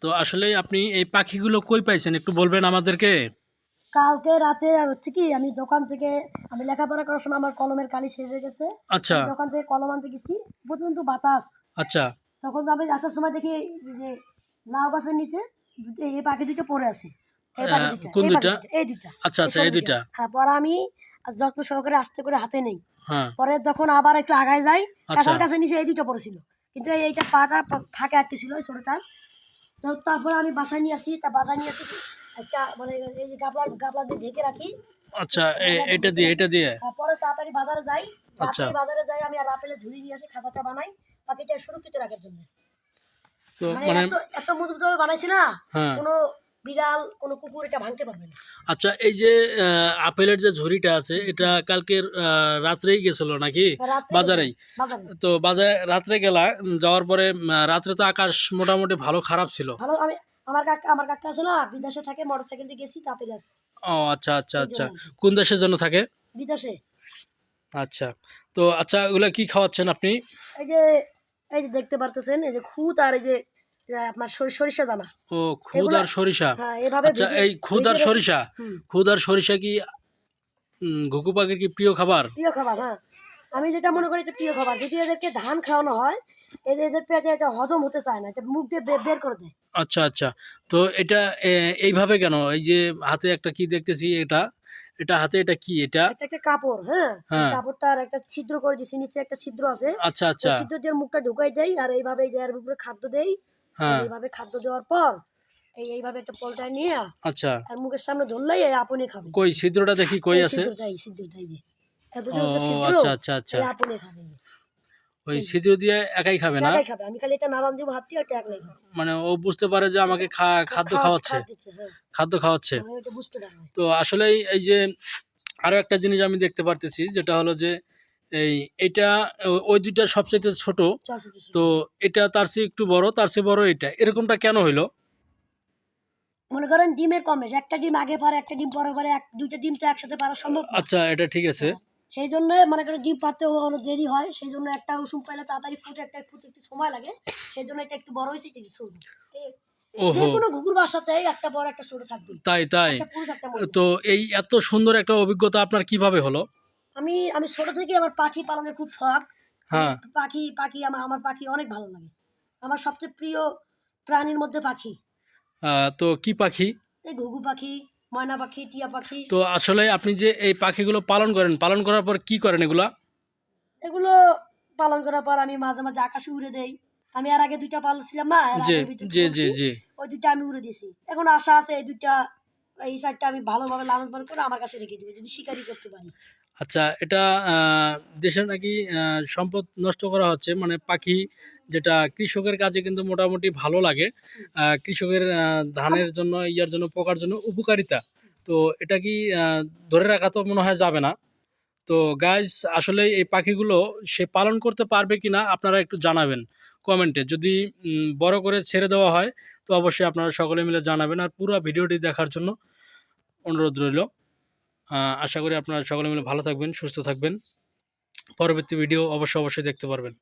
তো আসলে আপনি এই পাখিগুলো কই পাইছেন? একটু বলবেন আমাদেরকে? কালকে রাতে হচ্ছে কি আমি দোকান থেকে আমি লেখাপড়া করার সময় আমার কলমের কালি শেষ হয়ে গেছে। আচ্ছা। দোকান থেকে কলম আনতে গেছি প্রচণ্ড বাতাস। আচ্ছা। তখন আমি আসার সময় দেখি যে লাউ গাছের নিচে দুটো- এই পাখি দুটো পড়ে আছে। কোন দুইটা? দুটো, এই দুটা আচ্ছা আচ্ছা এই দুইটা। হ্যাঁ পরে আমি যত্ন সহকারে আস্তে করে হাতে নেই। হ্যাঁ। পরে যখন আবার একটু আগায় যাই আচ্ছা। কাছে নিচে এই দুটো পড়েছিল। কিন্তু এইটা পাটা ফাঁকে আটকে ছিল ছোটটা তো তারপরে আমি বাসায় নিয়ে আসি তা বাসায় নিয়ে আসি একটা মানে এই যে গাবলা গাবলা দিয়ে ঢেকে রাখি। আচ্ছা এটা দিয়ে এটা দিয়ে? তারপরে তাড়াতাড়ি বাজারে যাই। আচ্ছা। বাজারে যাই আমি আর আপেলে ঝুড়ি নিয়ে আসি খাঁচাটা বানাই পাখিটা সুরক্ষিত রাখার জন্য। তো মানে মানে এত এত মজবুত ভাবে বানাইছি না হ্যাঁ। কোনো বিড়াল কোনো কুকুর এটা ভাঙতে পারবে না। আচ্ছা এই যে আপেলের যে ঝুড়িটা আছে এটা কালকের রাত্রেই গেছিল নাকি? বাজারেই? বাজারে তো বাজারে রাত্রে গেলা যাওয়ার পরে রাত্রে তো আকাশ মোটামুটি ভালো খারাপ ছিল। ভালো আমি আমার কাকা আমার কাকা আছে না বিদেশে থাকে মোটর সাইকেল দিয়ে গেছি তাড়াতাড়ি আসছে। ও আচ্ছা আচ্ছা আচ্ছা। কোন দেশের জন্য থাকে? বিদেশে। আচ্ছা তো আচ্ছা ওগুলা কি খাওয়াচ্ছেন আপনি? এই যে এই যে দেখতে পারতেছেন এই যে খুদ আর এই যে আপনার সরিষা দানা। ও খুদ এগুলা- আর সরিষা? হ্যাঁ আচ্ছা এই খুদ আর ভেজে রেখে- সরিষা হুম, খুদ আর সরিষা কি ঘুঘু পাখির কি প্রিয় খাবার? প্রিয় খাবার হ্যাঁ। আমি যেটা মনে করি এটা প্রিয় খাবার। যদি এদেরকে ধান খাওয়ানো হয় এদের পেটে এটা হজম হতে চায় না এটা মুখ দিয়ে বের করে দেয়। আচ্ছা আচ্ছা। তো এটা এইভাবে কেন? এই যে হাতে একটা কি দেখতেছি এটা? এটা হাতে এটা কি এটা? একটা কাপড় হ্যাঁ। হ্যাঁ। কাপড়টার একটা ছিদ্র করে দিছি নিচে একটা ছিদ্র আছে। আচ্ছা আচ্ছা। ছিদ্র দিয়ে মুখটা ঢুকাই দেই আর এইভাবে এর উপরে খাদ্য দেই হ্যাঁ এইভাবে খাদ্য দেওয়ার পর এই এইভাবে একটা পলটায় নিয়ে আচ্ছা। আর মুখের সামনে ধরলেই আপনি খাবে কই ছিদ্রটা দেখি কই আছে? ছিদ্রটাই ছিদ্রটাই যে। এত ও যে একটা ছিদ্র আচ্ছা আচ্ছা আচ্ছা। আপনি খাবে ওই ছিদ্র দিয়ে একাই খাবে না? একাই খাবে। আমি খালি এটা নারায়ণ দিব হাত দিয়ে একলাই খাবে। মানে ও বুঝতে পারে যে আমাকে খাদ্য খাওয়াচ্ছে। হ্যাঁ। খাদ্য খাওয়াচ্ছে। ওটা বুঝতে পারব। তো আসলে এই যে আরও একটা জিনিস আমি দেখতে পারতেছি যেটা হলো যে এই এটা ওই দুইটা সবচেয়ে ছোট। তো এটা তার চেয়ে একটু বড় তার চেয়ে বড় এটা। এরকমটা কেন হইল? মনে করেন ডিমের কম বেশি। একটা ডিম আগে পারে একটা ডিম পরে পারে এক দুইটা ডিম তো একসাথে পারা সম্ভব আচ্ছা এটা ঠিক আছে। সেই জন্য মনে করেন ডিম পারতে অনেক দেরি হয় সেই জন্য একটা উষুম পাইলে তাড়াতাড়ি ফুটে একটা ফুটে একটু সময় লাগে। সেই জন্য এটা একটু বড় হয়েছে এটা ছোট। যে কোনো ঘুঘুর বাসাতে একটা বড় একটা ছোট থাকবে তাই তাই। তো এই এত সুন্দর একটা অভিজ্ঞতা আপনার কীভাবে হলো? আমি আমি ছোট থেকে আমার পাখি পালনের খুব শখ। হ্যাঁ। পাখি পাখি আমার আমার পাখি অনেক ভালো লাগে। আমার সবচেয়ে প্রিয় প্রাণীর মধ্যে পাখি। তো কি পাখি? এই ঘুঘু পাখি ময়না পাখি টিয়া পাখি। তো আসলে আপনি যে এই পাখিগুলো পালন করেন পালন করার পর কি করেন এগুলা? এগুলো পালন করার পর আমি মাঝে মাঝে আকাশে উড়ে দেই। আমি আর আগে দুইটা পালছিলাম না জি জি জি জি। ওই দুইটা আমি উড়ে দিয়েছি। এখন আশা আছে এই দুইটা এই সাইডটা আমি ভালোভাবে লালন পালন করে আমার কাছে রেখে দিব যদি শিকারি করতে পারি। আচ্ছা এটা দেশে নাকি সম্পদ নষ্ট করা হচ্ছে মানে পাখি যেটা কৃষকের কাজে কিন্তু মোটামুটি ভালো লাগে কৃষকের ধানের জন্য, ইয়ার জন্য, পোকার জন্য উপকারিতা। তো এটা কি ধরে রাখা তো মনে হয় যাবে না। তো গাইজ আসলে এই পাখিগুলো সে পালন করতে পারবে কি না আপনারা একটু জানাবেন কমেন্টে। যদি বড় করে ছেড়ে দেওয়া হয়, তো অবশ্যই আপনারা সকলে মিলে জানাবেন। আর পুরো ভিডিওটি দেখার জন্য অনুরোধ রইল। আশা করি আপনারা সকলে মিলে ভালো থাকবেন, সুস্থ থাকবেন। পরবর্তী ভিডিও অবশ্যই অবশ্যই দেখতে পারবেন।